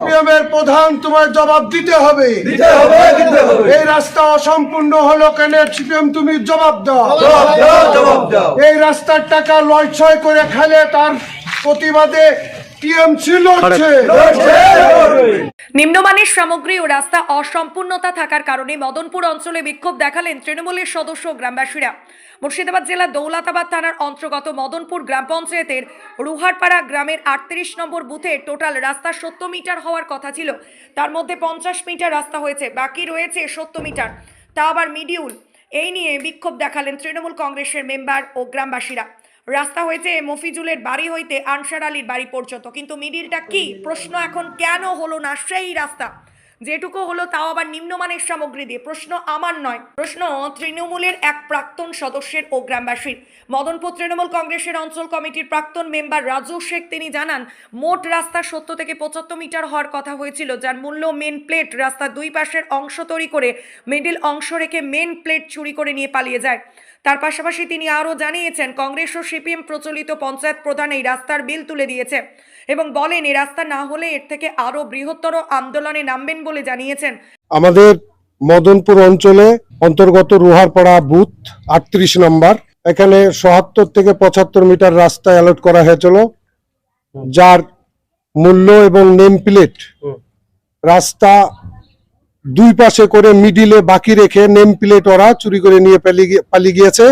সিপিএমের প্রধান তোমার জবাব দিতে হবে। এই রাস্তা অসম্পূর্ণ হলো কেন? সিপিএম তুমি জবাব দাও। এই রাস্তার টাকা লয়ছয় করে খেলে তার প্রতিবাদে নিম্নমানের সামগ্রী ও রাস্তা অসম্পূর্ণতা থাকার কারণে মদনপুর অঞ্চলে বিক্ষোভ দেখালেন তৃণমূলের সদস্য গ্রামবাসীরা। মুর্শিদাবাদ জেলার দৌলতাবাদ থানার অন্তর্গত মদনপুর গ্রাম পঞ্চায়েতের রুহারপাড়া গ্রামের আটত্রিশ নম্বর বুথে টোটাল রাস্তা সত্তর মিটার হওয়ার কথা ছিল। তার মধ্যে পঞ্চাশ মিটার রাস্তা হয়েছে বাকি রয়েছে সত্তর মিটার। তা আবার মিডিউল। এই নিয়ে বিক্ষোভ দেখালেন তৃণমূল কংগ্রেসের মেম্বার ও গ্রামবাসীরা। রাস্তা হয়েছে মফিজুলের বাড়ি হইতে আনসার আলীর বাড়ি পর্যন্ত। কিন্তু মিডিলটা কি? প্রশ্ন এখন কেন হলো না সেই রাস্তা? যেটুকু হলো তাও আবার নিম্নমানের সামগ্রী দিয়ে। প্রশ্ন আমার নয়। প্রশ্ন তৃণমূলের এক প্রাক্তন সদস্যের ও গ্রামবাসীর। মদনপুর তৃণমূল কংগ্রেসের অঞ্চল কমিটির প্রাক্তন মেম্বার রাজু শেখ, তিনি জানান, মোট রাস্তা সত্তর থেকে পঁচাত্তর মিটার হওয়ার কথা হয়েছিল, যার মূল্য মেন প্লেট রাস্তার দুই পাশের অংশ তৈরি করে মিডিল অংশ রেখে মেন প্লেট চুরি করে নিয়ে পালিয়ে যায়। তার পাশাপাশি তিনি আরও জানিয়েছেন কংগ্রেস ও সিপিএম প্রচলিত পঞ্চায়েত প্রধান এই রাস্তার বিল তুলে দিয়েছে এবং বলেন এই রাস্তা না হলে এর থেকে আরও বৃহত্তর আন্দোলনে নামবেন বলে জানিয়েছেন। আমাদের মদনপুর অঞ্চলে অন্তর্গত রুহারপাড়া বুথ আটত্রিশ নম্বর এখানে সহাত্তর থেকে পঁচাত্তর মিটার রাস্তা অ্যালট করা হয়েছিল যার মূল্য এবং নেম প্লেট রাস্তা দুই পাশে করে মিডিলে বাকি রেখে নেম প্লেট ওরা চুরি করে নিয়ে পালিয়ে গিয়েছে।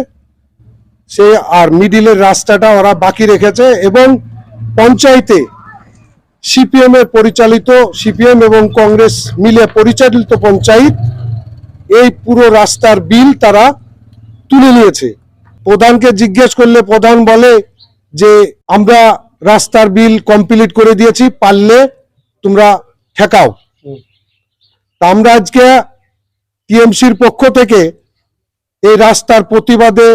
সে আর মিডিলের রাস্তাটা ওরা বাকি রেখেছে এবং পঞ্চায়েতে সিপিএম এর পরিচালিত সিপিএম এবং কংগ্রেস মিলে পরিচালিত পঞ্চায়েত এই পুরো রাস্তার বিল তারা তুলে নিয়েছে। প্রধানকে জিজ্ঞেস করলে প্রধান বলে যে, আমরা রাস্তার বিল কমপ্লিট করে দিয়েছি, পারলে তোমরা ঠেকাও। তা আমরা আজকে টিএমসির পক্ষ থেকে এই রাস্তার প্রতিবাদে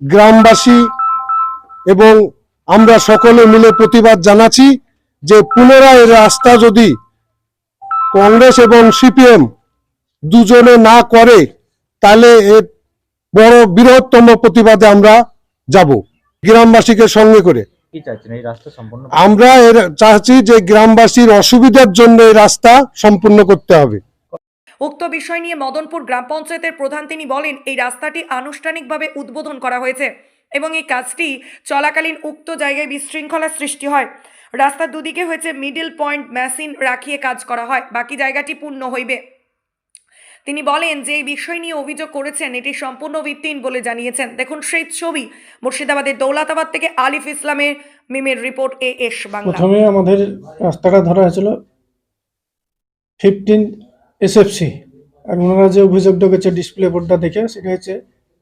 গ্রামবাসী এবং আমরা সকলে মিলে প্রতিবাদ জানাচ্ছি যে পুনরায় রাস্তা যদি কংগ্রেস এবং সিপিএম দুজনে না করে তাহলে এর বড় বৃহত্তম প্রতিবাদে আমরা যাব গ্রামবাসীকে সঙ্গে করে। আমরা এর চাচ্ছি যে গ্রামবাসীর অসুবিধার জন্য এই রাস্তা সম্পূর্ণ করতে হবে। উক্ত বিষয় নিয়ে মদনপুর গ্রাম পঞ্চায়েতের প্রধান তিনি বলেন, এই রাস্তাটি আনুষ্ঠানিকভাবে উদ্বোধন করা হয়েছে এবং এই কাজটি চলাকালীন উক্ত জায়গায় বিশৃঙ্খলার সৃষ্টি হয়। রাস্তার দুদিকে হয়েছে মিডল পয়েন্ট মেশিন রাখিয়ে কাজ করা হয়, বাকি জায়গাটি পূর্ণ হইবে। তিনি বলেন যে এই বিষয় নিয়ে অভিযোগ করেছেন, এটি সম্পূর্ণ ভিত্তিহীন বলে জানিয়েছেন। দেখুন সেই ছবি, মুর্শিদাবাদের দৌলতাবাদ থেকে আলিফ ইসলামের মিমের রিপোর্ট এ এস বাংলা। প্রথমে আমাদের রাস্তাটা ধরা হয়েছিল ফিফটিন এসএফসি আর ওনারা যে অভিযোগ ঢুকেছে ডিসপ্লে বোর্ডটা দেখে, সেটা হচ্ছে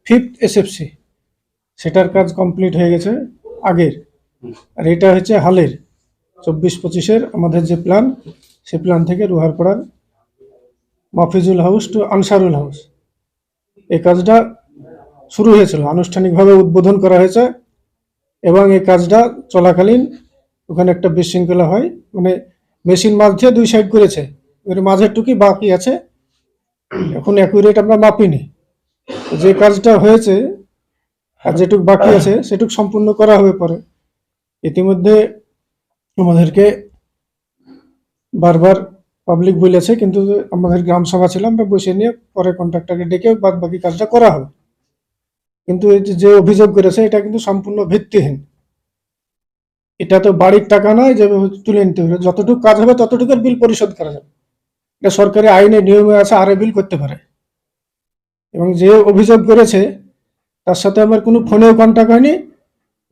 ফিফথ এসএফসি সেটার কাজ কমপ্লিট হয়ে গেছে আগের। আর এটা হচ্ছে হালের। চব্বিশ পঁচিশের আমাদের যে প্ল্যান সে প্ল্যান থেকে রুহারপাড়ার Mafijul house to Ansarul house. এই কাজটা শুরু হয়েছিল, আনুষ্ঠানিকভাবে উদ্বোধন করা হয়েছে এবং এই কাজটা চলাকালীন ওখানে একটা বিশৃঙ্খলা হয় মানে মেশিন দিয়ে দুই সাইড করেছে। এর মাঝের টুকি বাকি আছে। এখন অ্যাকুরেট আমরা মাপিনি। যে কাজটা হয়েছে আর যেটুক বাকি আছে, সেটুক সম্পূর্ণ করা হবে পরে। ইতিমধ্যে আমাদেরকে বারবার পাবলিক বলেছে, কিন্তু আমাদের গ্রাম সভা ছিল আমরা বসে নিয়ে পরে কন্ট্রাক্টরকে ডেকে বাদ বাকি কাজটা করা হবে। কিন্তু যে অভিযোগ করেছে, এটা কিন্তু সম্পূর্ণ ভিত্তিহীন। এটা তো বাড়ির টাকা নয় যে তুলে নিতে হবে। যতটুকু কাজ হবে, ততটুকুর বিল পরিশোধ করা যাবে। এটা সরকারি আইনে নিয়মে আছে আর বিল করতে পারে। এবং যে অভিযোগ করেছে তার সাথে আমার কোনো ফোনেও কন্ট্যাক্ট হয়নি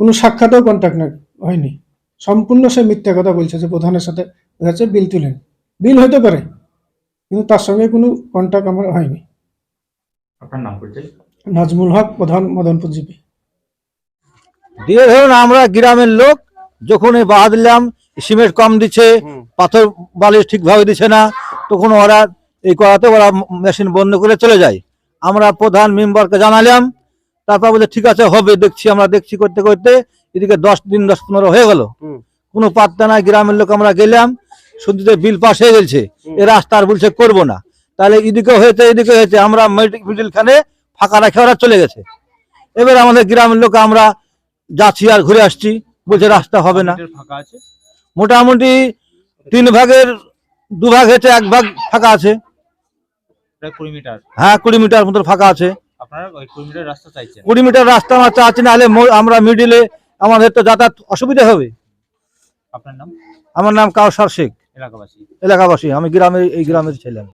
কোনো সাক্ষাতেও কন্ট্যাক্ট হয়নি। সম্পূর্ণ সে মিথ্যা কথা বলছে যে প্রধানের সাথে হচ্ছে বিল তুলেন বিল হতে পারে কিন্তু তার সঙ্গে কোনো কন্ট্যাক্ট আমার হয়নি। আপনার নাম নাজমুল হক প্রধান মদনপুর জিপি। দিয়ে ধরুন আমরা গ্রামের লোক যখন এই বাহা দিলাম সিমেন্ট কম দিচ্ছে পাথর বালি ঠিকভাবে দিচ্ছে না তখন ওরা এই করাতে ওরা মেশিন বন্ধ করে চলে যায়। আমরা প্রধান মেম্বারকে জানালাম তারপর বলছে ঠিক আছে হবে দেখছি আমরা দেখছি করতে করতে এদিকে দশ দিন দশ পনেরো হয়ে গেল। কোনো পাত্তা নাই গ্রামের লোক আমরা গেলাম শুধু বিল পাস হয়ে গেছে এ রাস্তা আর বলছে করব না। তাহলে এদিকে হয়েছে এদিকে হয়েছে আমরা মিডিল খানে ফাঁকা রাখে ওরা চলে গেছে। এবার আমাদের গ্রামের লোক আমরা যাচ্ছি আর ঘুরে আসছি বলছে রাস্তা হবে না। ফাঁকা মোটামুটি তিন ভাগের দুভাগ হয়েছে এক ভাগ ফাঁকা আছে। কুড়ি মিটার। হ্যাঁ কুড়ি মিটার মতো ফাঁকা আছে। কুড়ি মিটার রাস্তা চাইছেন? কুড়ি মিটার রাস্তা আমরা চাচ্ছি না হলে আমরা মিডিলে আমাদের তো যাতায়াত অসুবিধা হবে। আপনার নাম? আমার নাম কাউসার শেখ। এলাকাবাসী। এলাকাবাসী আমি গ্রামের এই গ্রামের ছেলে।